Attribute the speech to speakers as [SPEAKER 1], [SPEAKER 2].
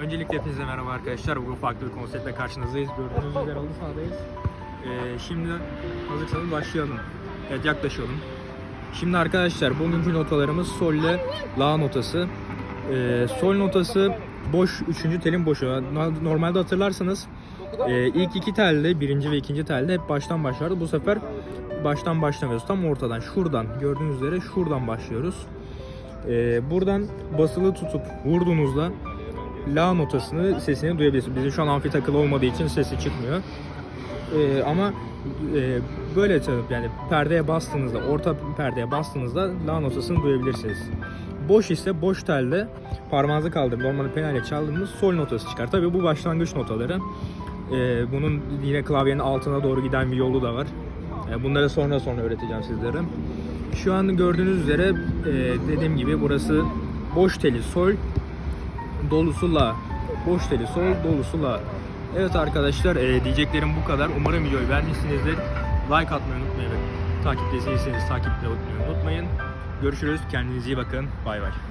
[SPEAKER 1] Öncelikle hepinize merhaba arkadaşlar. Bu farklı bir konseptle karşınızdayız. Gördüğünüz üzere halı sahadayız. Ee, şimdi hazırsanız başlayalım. Evet yaklaşalım. Şimdi arkadaşlar bugünkü notalarımız sol ile la notası. Ee, sol notası boş, üçüncü telin boşu. No- Normalde hatırlarsanız e, ilk iki telde, birinci ve ikinci telde hep baştan başlardı. Bu sefer baştan başlamıyoruz. Tam ortadan, şuradan gördüğünüz üzere şuradan başlıyoruz. Ee, buradan basılı tutup vurduğunuzda la notasını sesini duyabilirsiniz. Bizim şu an amfi takılı olmadığı için sesi çıkmıyor. Ee, ama e, böyle çalıp yani perdeye bastığınızda, orta perdeye bastığınızda la notasını duyabilirsiniz. Boş ise boş telde parmağınızı kaldırıp normalde penayla çaldığınız sol notası çıkar. Tabii bu başlangıç notaları. Ee, bunun yine klavyenin altına doğru giden bir yolu da var. Ee, bunları sonra sonra öğreteceğim sizlere. Şu an gördüğünüz üzere e, dediğim gibi burası boş teli sol, dolusu la. Boş teli sol, dolusu la. Evet arkadaşlar e, diyeceklerim bu kadar. Umarım videoyu beğenmişsinizdir. Like atmayı unutmayın takipte değilseniz takipte unutmayın. Görüşürüz. Kendinize iyi bakın. Bay bay.